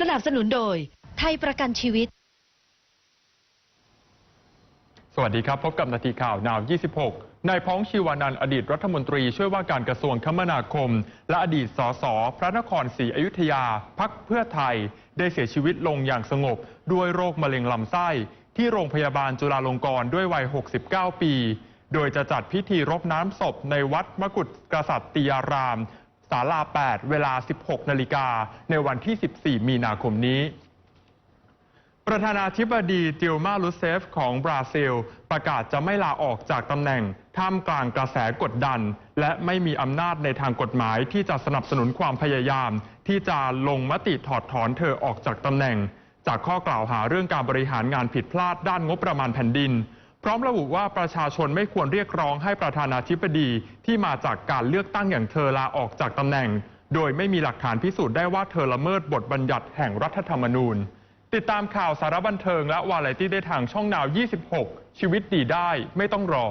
สนับสนุนโดย ไทยประกันชีวิต สวัสดีครับ พบกับนาทีข่าวนาว 26 นายพ้องชีวานันท์อดีตรัฐมนตรี ช่วยว่าการกระทรวงคมนาคม และอดีตสสพระนครศรีอยุธยา พักเพื่อไทย ได้เสียชีวิตลงอย่างสงบ ด้วยโรคมะเร็งลำไส้ ที่โรงพยาบาลจุฬาลงกรณ์ด้วยวัย 69 ปี โดยจะจัดพิธีรดน้ำศพในวัดมกุฎกษัตริยาราม ศาลา 8 เวลา 16 นาฬิกา ในวันที่ 14 มีนาคมนี้ ประธานาธิบดีดิลมาลูเซฟของบราซิล ประกาศจะไม่ลาออกจากตำแหน่ง ท่ามกลางกระแสกดดัน และไม่มีอำนาจในทางกฎหมายที่จะสนับสนุนความพยายาม ที่จะลงมติถอดถอนเธอออกจากตำแหน่ง จากข้อกล่าวหาเรื่องการบริหารงานผิดพลาดด้านงบประมาณแผ่นดิน พร้อมระบุว่าประชาชนไม่ควรเรียกร้องให้ประธานาธิบดีที่มาจากการเลือกตั้งอย่างเธอลาออกจากตำแหน่ง โดยไม่มีหลักฐานพิสูจน์ได้ว่าเธอละเมิดบทบัญญัติแห่งรัฐธรรมนูญ ติดตามข่าวสารบันเทิงและวาไรตี้ได้ทางช่องนาว 26 ชีวิตดีได้ไม่ต้องรอ